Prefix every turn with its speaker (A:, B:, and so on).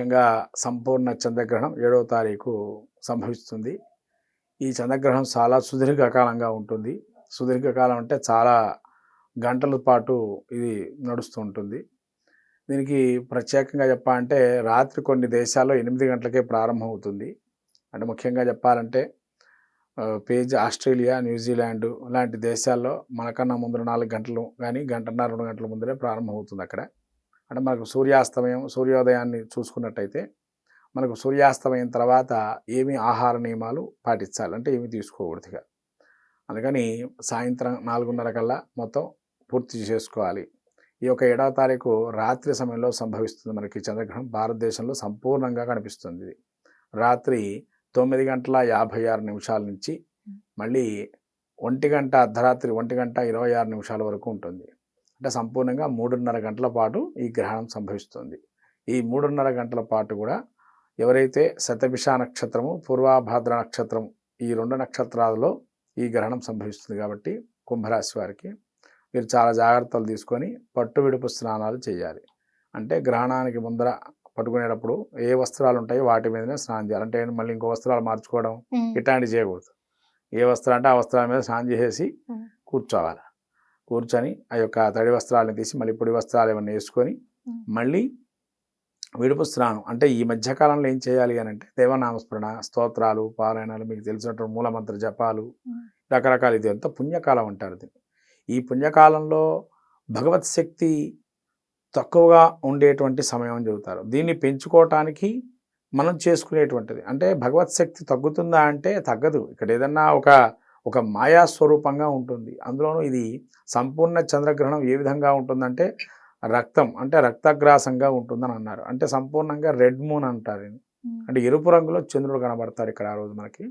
A: ముఖ్యంగా సంపూర్ణ చంద్రగ్రహణం ఏడవ తారీఖు సంభవిస్తుంది. ఈ చంద్రగ్రహణం చాలా సుదీర్ఘకాలంగా ఉంటుంది. సుదీర్ఘకాలం అంటే చాలా గంటల పాటు ఇది నడుస్తూ ఉంటుంది. దీనికి ప్రత్యేకంగా చెప్పాలంటే రాత్రి కొన్ని దేశాల్లో ఎనిమిది గంటలకే ప్రారంభం అవుతుంది అంటే ముఖ్యంగా చెప్పాలంటే పేజ్ ఆస్ట్రేలియా న్యూజిలాండ్ లాంటి దేశాల్లో మనకన్నా ముందర నాలుగు గంటలు కానీ గంటన్నర రెండు గంటల ముందరే ప్రారంభం అవుతుంది అక్కడ. అంటే మనకు సూర్యాస్తమయం సూర్యోదయాన్ని చూసుకున్నట్టయితే మనకు సూర్యాస్తమయం తర్వాత ఏమి ఆహార నియమాలు పాటించాలి? అంటే ఏమి తీసుకోకూడదు అందుకని సాయంత్రం నాలుగున్నర కల్లా మొత్తం పూర్తి చేసుకోవాలి. ఈ యొక్క ఏడవ తారీఖు రాత్రి సమయంలో సంభవిస్తుంది మనకి చంద్రగ్రహణం. భారతదేశంలో సంపూర్ణంగా కనిపిస్తుంది ఇది. రాత్రి తొమ్మిది గంటల యాభై ఆరు నిమిషాల నుంచి మళ్ళీ ఒంటి గంట అర్ధరాత్రి ఒంటి గంట ఇరవై ఆరు నిమిషాల వరకు ఉంటుంది. అంటే సంపూర్ణంగా మూడున్నర గంటల పాటు ఈ గ్రహణం సంభవిస్తుంది. ఈ మూడున్నర గంటల పాటు కూడా ఎవరైతే శతభిష నక్షత్రము పూర్వాభాద్ర నక్షత్రం ఈ రెండు నక్షత్రాలలో ఈ గ్రహణం సంభవిస్తుంది కాబట్టి కుంభరాశి వారికి మీరు చాలా జాగ్రత్తలు తీసుకొని పట్టు విడుపు స్నానాలు చేయాలి. అంటే గ్రహణానికి ముందర పట్టుకునేటప్పుడు ఏ వస్త్రాలు ఉంటాయో వాటి మీదనే స్నానం చేయాలి. అంటే మళ్ళీ ఇంకో వస్త్రాలు మార్చుకోవడం. ఇట్లాంటివి చేయకూడదు. ఏ వస్త్రం అంటే ఆ వస్త్రాల మీద స్నానం చేసేసి. కూర్చోవాలి. కూర్చొని ఆ యొక్క తడి వస్త్రాలను తీసి మళ్ళీ పొడి వస్త్రాలు ఏమన్నా వేసుకొని. మళ్ళీ విడుపు స్నానం. అంటే ఈ మధ్యకాలంలో ఏం చేయాలి అని అంటే దేవనామస్మరణ స్తోత్రాలు పారాయణాలు మీకు తెలిసినటువంటి మూలమంత్ర జపాలు. రకరకాల ఇది అంతా పుణ్యకాలం అంటారు దీన్ని. ఈ పుణ్యకాలంలో భగవత్ శక్తి తక్కువగా ఉండేటువంటి సమయం అని చెబుతారు. దీన్ని పెంచుకోవటానికి మనం చేసుకునేటువంటిది. అంటే భగవత్ శక్తి తగ్గుతుందా అంటే తగ్గదు. ఇక్కడ ఏదన్నా ఒక ఒక మాయా స్వరూపంగా ఉంటుంది. అందులోనూ ఇది సంపూర్ణ చంద్రగ్రహణం ఏ విధంగా ఉంటుందంటే రక్తం అంటే రక్తగ్రాసంగా ఉంటుందని అన్నారు. అంటే సంపూర్ణంగా రెడ్ మూన్ అంటారు. అంటే ఎరుపు రంగులో చంద్రుడు కనబడతారు ఇక్కడ ఆ రోజు మనకి.